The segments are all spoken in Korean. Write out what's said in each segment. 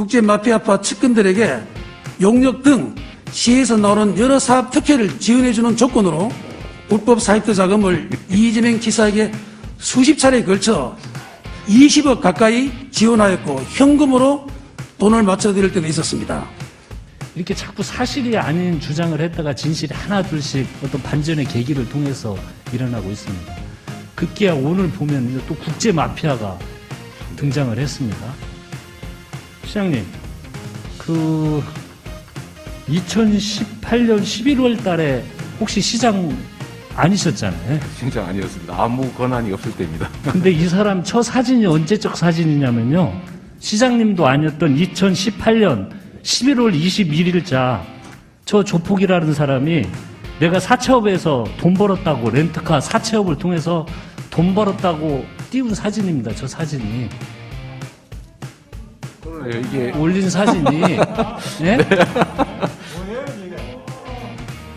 국제 마피아파 측근들에게 용역 등 시에서 나오는 여러 사업 특혜를 지원해주는 조건으로 불법 사이트 자금을 이재명 지사에게 수십 차례에 걸쳐 20억 가까이 지원하였고 현금으로 돈을 맞춰드릴 때도 있었습니다. 이렇게 자꾸 사실이 아닌 주장을 했다가 진실이 하나 둘씩 어떤 반전의 계기를 통해서 일어나고 있습니다. 급기야 오늘 보면 또 국제 마피아가 등장을 했습니다. 시장님, 그 2018년 11월 달에 혹시 시장 아니셨잖아요. 진짜 아니었습니다. 아무 권한이 없을 때입니다. 근데 이 사람 첫 사진이 언제적 사진이냐면요. 시장님도 아니었던 2018년 11월 21일자 저 조폭이라는 사람이 내가 사채업에서 돈 벌었다고 렌트카 사채업을 통해서 돈 벌었다고 띄운 사진입니다. 저 사진이 그러네요. 이게 올린 사진이 예?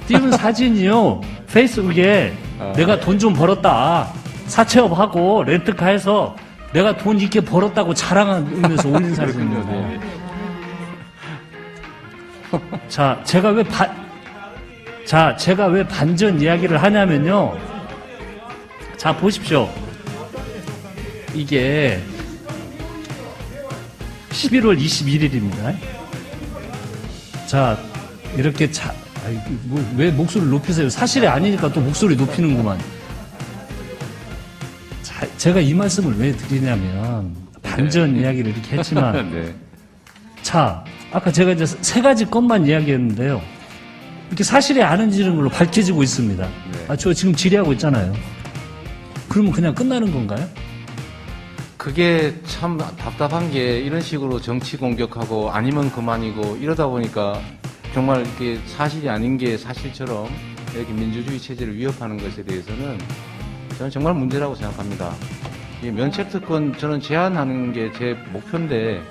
띄운 사진이요. 페이스북에 내가 돈 좀 벌었다. 사채업하고 렌트카해서 내가 돈 이렇게 벌었다고 자랑하면서 올린 사진입니다. 네. 자, 제가 왜 반, 자, 제가 왜 반전 이야기를 하냐면요. 자, 보십시오. 이게 11월 21일입니다. 자, 이렇게 자, 아이, 뭐, 왜 목소리를 높이세요? 사실이 아니니까 또 목소리 높이는구만. 자, 제가 이 말씀을 왜 드리냐면, 반전 이야기를 이렇게 했지만, 네. 자, 아까 제가 이제 세 가지 것만 이야기했는데요. 이렇게 사실이 아닌지는 걸로 밝혀지고 있습니다. 아, 저 지금 질의하고 있잖아요. 그러면 그냥 끝나는 건가요? 그게 참 답답한 게 이런 식으로 정치 공격하고 아니면 그만이고 이러다 보니까 정말 이렇게 사실이 아닌 게 사실처럼 이렇게 민주주의 체제를 위협하는 것에 대해서는 저는 정말 문제라고 생각합니다. 이 면책특권 저는 제한하는 게 제 목표인데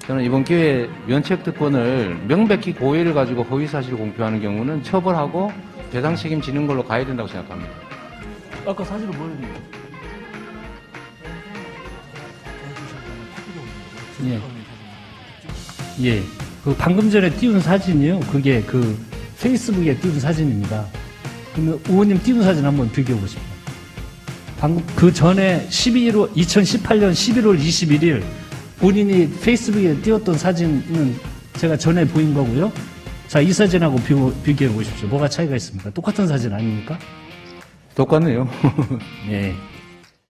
저는 이번 기회에 면책특권을 명백히 고의를 가지고 허위사실 공표하는 경우는 처벌하고 배상 책임지는 걸로 가야 된다고 생각합니다. 아까 사진을 보여드릴 예. 예. 그 방금 전에 띄운 사진이요. 그게 그 페이스북에 띄운 사진입니다. 그러면 의원님 띄운 사진 한번 비교해 보십시오. 방금 그 전에 11월 2018년 11월 21일 본인이 페이스북에 띄웠던 사진은 제가 전에 보인 거고요. 자, 이 사진하고 비교, 비교해 보십시오. 뭐가 차이가 있습니까? 똑같은 사진 아닙니까? 똑같네요. 예.